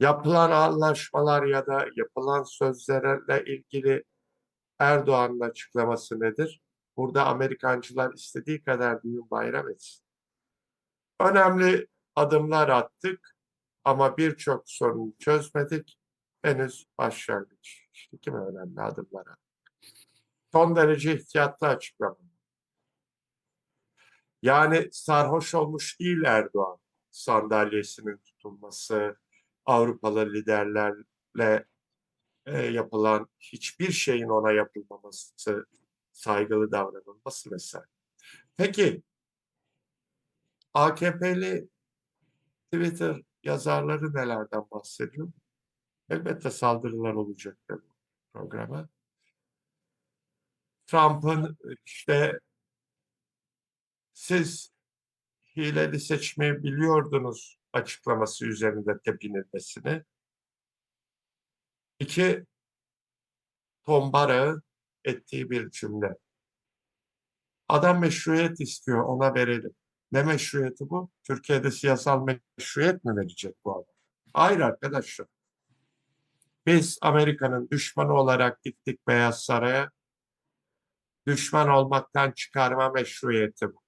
Yapılan anlaşmalar ya da yapılan sözlerle ilgili Erdoğan'ın açıklaması nedir? Burada Amerikancılar istediği kadar düğün bayram etsin. Önemli adımlar attık ama birçok sorunu çözmedik. Henüz başlangıç. İşte kim önemli adımlar attık. Son derece ihtiyatlı açıklama. Yani sarhoş olmuş değil Erdoğan. Sandalyesinin tutulması, Avrupalı liderlerle e, yapılan hiçbir şeyin ona yapılmaması, saygılı davranılması mesela. Peki AKP'li Twitter yazarları nelerden bahsediyor? Elbette saldırılar olacak programa. Trump'ın işte siz hileli seçmeyi biliyordunuz açıklaması üzerinde tepinilmesini. İki, tombarağı ettiği bir cümle. Adam meşruiyet istiyor, ona verelim. Ne meşruiyeti bu? Türkiye'de siyasal meşruiyet mi verecek bu adam? Hayır arkadaşlar. Biz Amerika'nın düşmanı olarak gittik Beyaz Saray'a. Düşman olmaktan çıkarma meşruiyeti bu.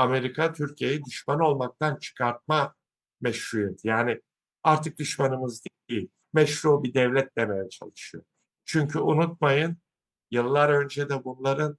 Amerika Türkiye'yi düşman olmaktan çıkartma meşruiyeti. Yani artık düşmanımız değil, meşru bir devlet demeye çalışıyor. Çünkü unutmayın, yıllar önce de bunların